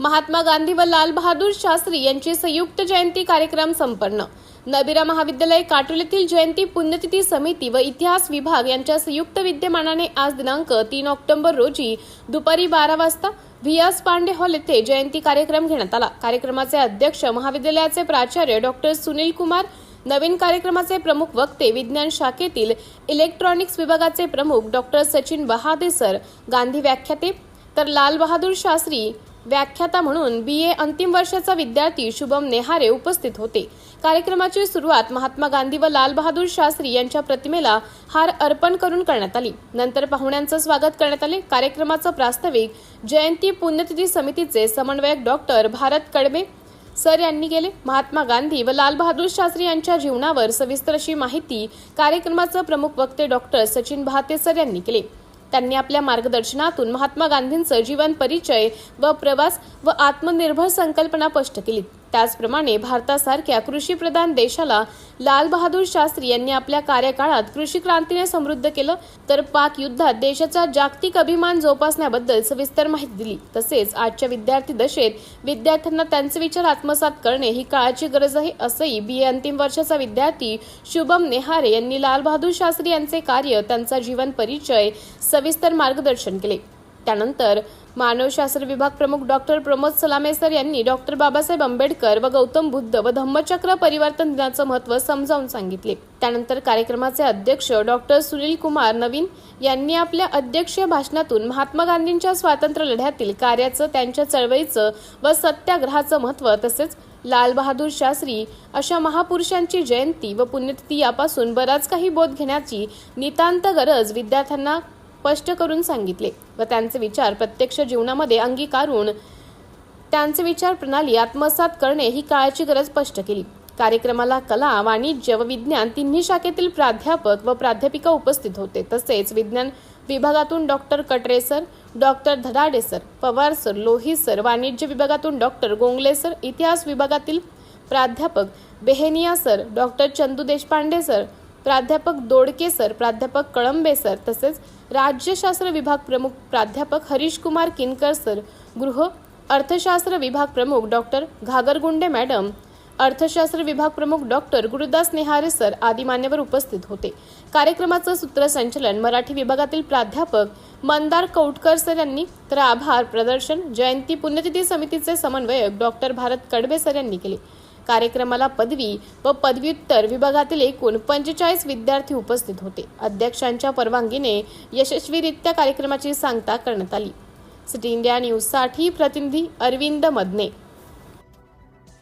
महात्मा गांधी व लाल बहादूर शास्त्री यांची संयुक्त जयंती कार्यक्रम संपन्न. नबिरा महाविद्यालय काटोल येथील जयंती पुण्यतिथी समिती व इतिहास विभाग यांच्या संयुक्त विद्यमानाने आज दिनांक तीन ऑक्टोबर रोजी दुपारी बारा वाजता व्हीएस पांडे हॉल येथे जयंती कार्यक्रम घेण्यात आला. कार्यक्रमाचे अध्यक्ष महाविद्यालयाचे प्राचार्य डॉक्टर सुनील कुमार नवीन कार्यक्रमाचे प्रमुख वक्ते विज्ञान शाखेतील इलेक्ट्रॉनिक्स विभागाचे प्रमुख डॉक्टर सचिन बहादे सर गांधी व्याख्याते तर लाल बहादूर शास्त्री व्याख्याता म्हणून बी ए अंतिम वर्षाचा विद्यार्थी शुभम नेहारे उपस्थित होते. कार्यक्रमाची सुरुवात महात्मा गांधी व लाल बहादूर शास्त्री यांच्या प्रतिमेला हार अर्पण करून करण्यात आली. नंतर पाहुण्यांचं स्वागत करण्यात आले. कार्यक्रमाचं प्रास्ताविक जयंती पुण्यतिथी समितीचे समन्वयक डॉक्टर भारत कडबे सर यांनी केले. महात्मा गांधी व लाल बहादूर शास्त्री यांच्या जीवनावर सविस्तर अशी माहिती कार्यक्रमाचं प्रमुख वक्ते डॉक्टर सचिन बहाते सर यांनी केले. त्यांनी आपल्या मार्गदर्शनातून महात्मा गांधींचं जीवन परिचय व प्रवास व आत्मनिर्भर संकल्पना स्पष्ट केली त्याचप्रमाणे भारतासारख्या कृषीप्रधान देशाला लालबहादूर शास्त्री यांनी आपल्या कार्यकाळात कृषी क्रांतीने समृद्ध केलं तर पाक युद्धात देशाचा जागतिक अभिमान जोपासण्याबद्दल सविस्तर माहिती दिली. तसेच आजच्या विद्यार्थी दशेत विद्यार्थ्यांना त्यांचे विचार आत्मसात करणे ही काळाची गरज आहे असंही बी ए अंतिम वर्षाचा विद्यार्थी शुभम नेहारे यांनी लालबहादूर शास्त्री यांचे कार्य त्यांचा जीवन परिचय सविस्तर मार्गदर्शन केले. त्यानंतर मानवशास्त्र विभाग प्रमुख डॉक्टर प्रमोद सलामे सर यांनी डॉक्टर बाबासाहेब आंबेडकर व गौतम बुद्ध व धम्मचक्र परिवर्तन दिनाचं महत्त्व समजावून सांगितले. त्यानंतर कार्यक्रमाचे अध्यक्ष डॉक्टर सुनील कुमार नवीन यांनी आपल्या अध्यक्षीय भाषणातून महात्मा गांधींच्या स्वातंत्र्य लढ्यातील कार्याचं त्यांच्या चळवळीचं व सत्याग्रहाचं महत्त्व तसेच लाल बहादूर शास्त्री अशा महापुरुषांची जयंती व पुण्यतिथी यापासून बराच काही बोध घेण्याची नितांत गरज विद्यार्थ्यांना स्पष्ट करून सांगितले व त्यांचे विचार प्रत्यक्ष जीवनामध्ये अंगीकारून त्यांचे विचार प्रणाली आत्मसात करणे ही काळाची गरज स्पष्ट केली. कार्यक्रमाला कला वाणिज्य व विज्ञान तिन्ही शाखेतील प्राध्यापक व प्राध्यापिका उपस्थित होते. तसेच विज्ञान विभागातून doctor Katare sir doctor Dhadade sir Pawar sir Lohi sir वाणिज्य विभागातून डॉक्टर गोंगले सर इतिहास विभागातील प्राध्यापक Behenia sir doctor Chandu Deshpande sir प्राध्यापक दोडके सर प्राध्यापक कळंबे सर तसेच राज्यशास्त्र विभाग प्रमुख प्राध्यापक हरीश कुमार किनकर सर गृह अर्थशास्त्र विभाग प्रमुख डॉक्टर घागरगुंडे मॅडम अर्थशास्त्र विभाग प्रमुख डॉक्टर गुरुदास नेहारे सर आदी मान्यवर उपस्थित होते. कार्यक्रमाचं सूत्रसंचलन मराठी विभागातील प्राध्यापक मंदार कौटकर सर यांनी तर आभार प्रदर्शन जयंती पुण्यतिथी समितीचे समन्वयक डॉक्टर भारत कडबे सर यांनी केले. कार्यक्रमाला पदवी व पदव्युत्तर विभागातील एकूण पंचेचाळीस विद्यार्थी उपस्थित होते. अध्यक्षांच्या परवानगीने यशस्वीरित्या कार्यक्रमाची सांगता करण्यात आली. सिटी इंडिया न्यूजसाठी प्रतिनिधी अरविंद मदने.